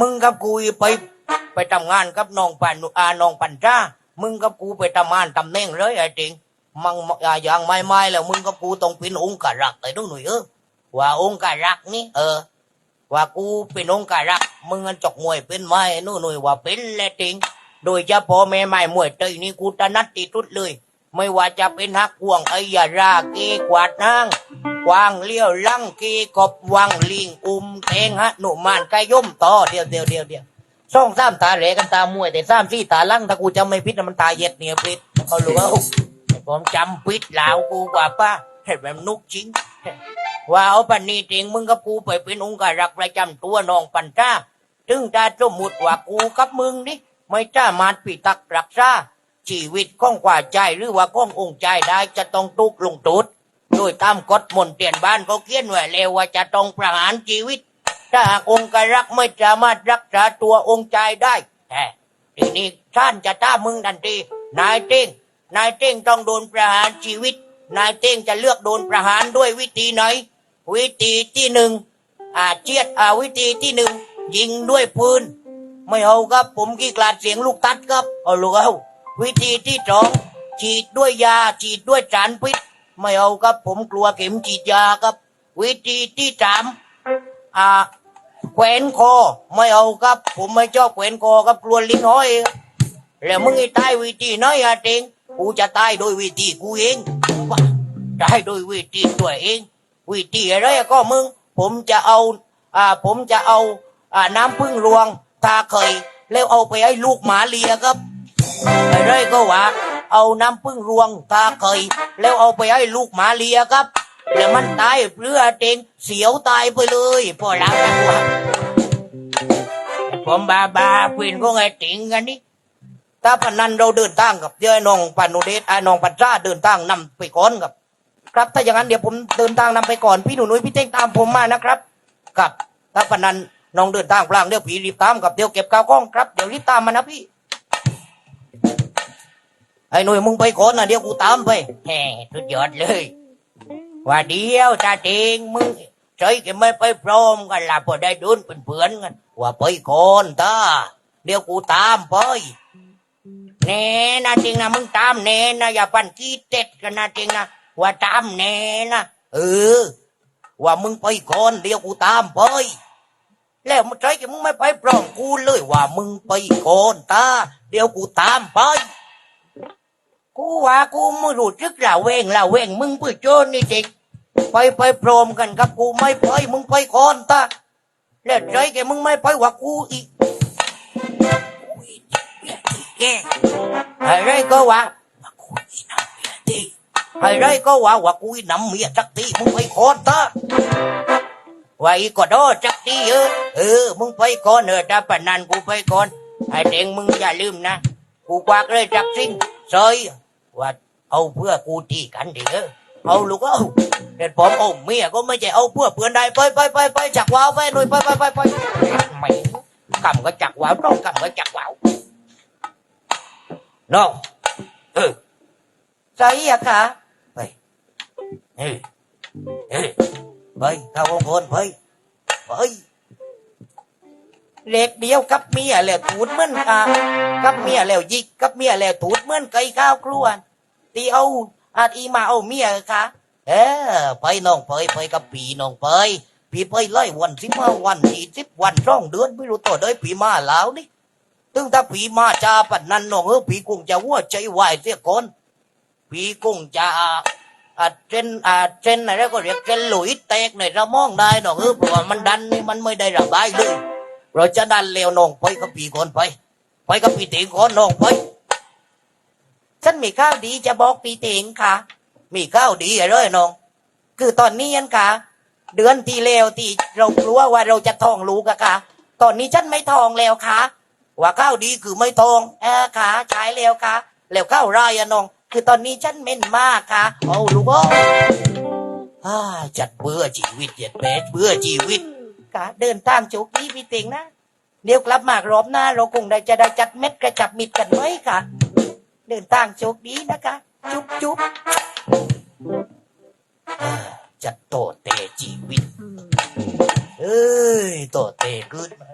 มึงกับกูไปไปทำงานกับน้องปันอาน้องปันจ้ามึงกับกูไปทำงานตำแหน่งเลยไอ้จริงมังอย่างไม่ไม่แล้วมึงกับกูต้องเป็นองค์การักไอ้ดูหน่อยเออว่าองค์การักนี่เออ ว่ากูเป็นองค์การักมึงอันจกมวยเป็นไมไอ้นู่นหน่อยว่าเป็นแหละจริงโดยเฉพาะแม่ไม้มวยเตยนี่กูถนัดที่สุดเลย ไม่ว่าจะเป็นฮักกวงไอ้ยาราเกกวาดนางกวางเลี้ยวลังกีกบวังลิงอุ้มเตงฮะหนุ่มานกย่มต่อเดียวเดียวเดียวเดียวสองสามตาเหลกันตามวย แต่สามสี่ตาลังถ้ากูจำไม่ผิดนะมันตาเย็ดเนี่ยผิดเขารู้ว่าผมจำผิดแล้วกูกว่าป้าเห็นแบบนุกจริงว่าเอาปันนี้จริงมึงกับกูไปเป็นองค์การักประจำตัวน้องปันจ้าถึงถ้าสมมุติว่ากูกับมึงนี่ไม่จ้ามารถปิตักรักษา ชีวิตของกว่าใจหรือว่าขององค์ใจได้จะต้องตุกลงตุดโดยตามกฎมนต์เตียนบ้านเขาเขียนไว้แล้วว่าจะต้องประหารชีวิต ถ้าหากองค์การักไม่สามารถรักษาตัวองค์ใจได้แต่ทีนี้ท่านจะท้ามึงทันทีนายเต้งนายเต้งต้องโดนประหารชีวิต นายเต้งจะเลือกโดนประหารด้วยวิธีไหนวิธีที่หนึ่งอาเจียดอาวิธีที่หนึ่งยิงด้วยปืนไม่เอาครับผมกี้กลาดเสียงลูกตัดครับเอาลูกเอา วิธีที่สองฉีดด้วยยาฉีดด้วยสารพิษ ไม่เอาครับ ผมกลัวเข็มฉีดยาครับ วิธีที่สามอ่าแขวนคอไม่เอาครับ ผมไม่ชอบแขวนคอครับกลัวลิ้นห้อยแล้วมึงไอ้ตายวิธีไหนอะเจงกูจะตายโดยวิธีกูเองตายโดยวิธีตัวเอง วิธีอะไรก็มึง ผมจะเอาอ่าผมจะเอาอ่าน้ำพึ่งรวงทาเคยแล้วเอาไปให้ลูกหมาเลียครับ ไอะไรก็ว่า เอาน้ำพึ่งรวงทาเคย แล้วเอาไปให้ลูกหมาเลียครับ แล้วมันตายเพื่อเจงเสียวตายไปเลยพอแล้วนะว่าผมบาบาเพื่อนก็ไงติงกันนี่ถ้าพนันเราเดินทางกับเดี๋ยวน้องปานุเดชไอ้น้องปัจจ้าเดินทางนำไปก่อนครับ ครับถ้าอย่างนั้นเดี๋ยวผมเดินทางนำไปก่อนพี่หนูนุ้ยพี่เต้งตามผมมานะครับครับถ้าพนันน้องเดินทางพลางเดี๋ยวผีรีบตามกับเดี๋ยวเก็บข้าวกล้องครับเดี๋ยวรีบตามมานะพี่ ไอ้หนุ่ยมึงไปก่อนนะเดี๋ยวกูตามไปแหมสุดยอดเลย ว่าเดียวตาเองมึงใจก็ไม่ไปพร้อมกันละพอได้ดุนเป็นเพื่อนกัน ว่าไปก่อนตาเดี๋ยวกูตามไปแน่นะจริงนะมึงตามแน่นะอย่าปั่นขี้เต็ดกันนะจริงนะว่าตามแน่นะเออ ว่ามึงไปก่อนเดี๋ยวกูตามไปแล้วมึงใจกับมึงไม่ไปพร้อมกูเลยว่ามึงไปก่อนตาเดี๋ยวกูตามไป กูว่ากูไม่รู้จึกละเวงละเวงมึงเพื่อโจรนี่จริงไปไปพร้อมกันกับกูไม่ไปมึงไปก่อนตาแล้วใจแกมึงไม่ไปว่ากูอีกแกอะไรก็ว่าว่ากูอีน้ำเมียดีอะไรก็ว่าว่ากูอีน้ำเมียจักทีมึงไปก่อนเถอะว่าอีก็ดอจักทีเออเออมึงไปก่อนเออถ้าปนันกูไปก่อนไอ้เด็งมึงอย่าลืมนะ กูกวากเลยจักสิ้นเซย ว่าเอาเพื่อกูตีกันเดิเอเอาลูกเอาเด็ดผมเอาเมียก็ไม่ใช่เอาเพื่อเพื่อนใดไปไปไปไปจักว้าวไปหน่อยไปไปไปไปไม่กำก็จักว้าวต้องกำก็จักว้าวน้องเออใจอะค่ะไปเฮ้ยเฮ้ยไปเข้าห้องคนไปไปเล็กเดียวกับเมียแล้วถูดเหมือนกากับเมียแล้วยิกกับเมียแล้วถูดเหมือนไก่ข้าวครวน ตีเอาอาทีมาเอาเมียค่ะเออไปน้องไปไปกับปีน้องไปปีไปไล่วันสิบห้าวันสี่สิบวันร่องเดือนไม่รู้ตัวเด้ปีมาแล้วนี่ถึงถ้าผีมาจาปัดนั้นน้องเออผีคงจะหัวใจวายเสียก่อนผีคงจะอาเจนอาเจนอะไรก็เรียกเจนหลุยแตกในสมองได้น้องเออเพราะว่ามันดันนี่มันไม่ได้ระบายเลยเราจะดันเร็วน้องไปกับผีก่อนไป ไปกับผีเตียงก่อนน้องไป ฉันมีข้าวดีจะบอกปีเตียงค่ะ มีข้าวดีอะไรน้อง คือตอนนี้ยันค่ะ เดือนที่แล้วที่เรากลัวว่าเราจะทองลูกอะค่ะ ตอนนี้ฉันไม่ทองแล้วค่ะ ว่าข้าวดีคือไม่ทองเออขาใช้แล้วค่ะ แล้วข้าวไรอะน้อง คือตอนนี้ฉันเม็นมากค่ะเอาลูกโอ้อ่าจัดเบื่อชีวิตเจ็ดแปดเบื่อชีวิตค่ะเดินทางโชคดีพี่เต็งนะ เดี๋ยวกลับมารอบหน้าเราคงได้จะได้จัดเม็ดกระจับมิดกันไหมค่ะ เดินทางโชคดีนะคะ จุ๊บจุ๊บจัดโตเตชีวิตเอ้ย โตเตขึ้นมา